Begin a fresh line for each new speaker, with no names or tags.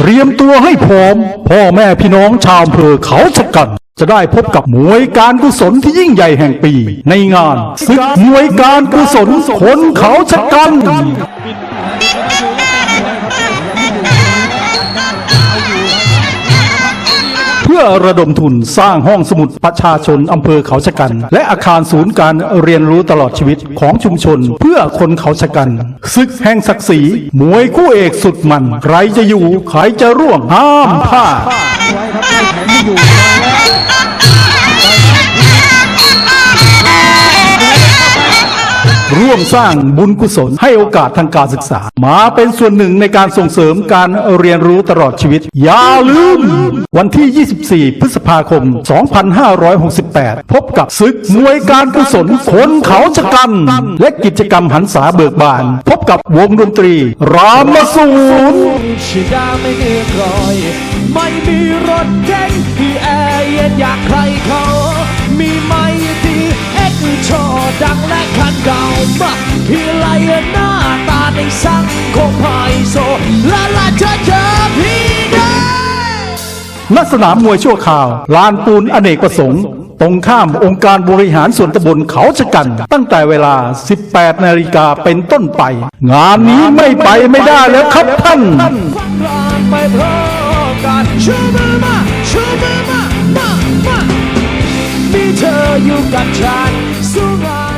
เตรียมตัวให้พร้อม พ่อแม่พี่น้องชาวอำเภอเขาสกัน จะได้พบกับมวยการกุศลที่ยิ่งใหญ่แห่งปี ในงานศึกมวยการกุศลคนเขาชะกัน พื่อระดมทุนสร้างห้องสมุดประชาชนอำเภอเขาชะกัน และอาคารศูนย์การเรียนรู้ตลอดชีวิตของชุมชน เพื่อคนเขาชะกันศึกแห่งศักดิ์ศรีมวยคู่เอกสุดมัน ใครจะอยู่ใครจะร่วงห้ามพลาด ร่วมสร้างบุญกุศลให้โอกาสทางการศึกษา มาเป็นส่วนหนึ่งในการส่งเสริมการเรียนรู้ตลอดชีวิต อย่าลืม วันที่ 24 พฤษภาคม 2568 พบกับศึกมวยการกุศลคนเขาชะกัน และกิจกรรมหันษาเบิกบาน พบกับวงดนตรี รามสูร
ชิดาไม่มีรไม่มีรถเก๋งที่แอร์เย็นอยาก ดังและคันเก่ามาที่ไรหน้าตาในสังคมไฮโซละละเจอเจอพี่ได้
ณสนามมวยชั่วคราว ลานปูนอเนกประสงค์ตรงข้ามองค์การบริหารส่วนตำบลเขาชะกัน ตั้งแต่เวลา 18 นาฬิกาเป็นต้นไป งานนี้ไม่ไปไม่ได้แล้วครับท่าน
ความรักไม่พอกันชูมือมาชูมือมามามามีเธออยู่กับฉัน sua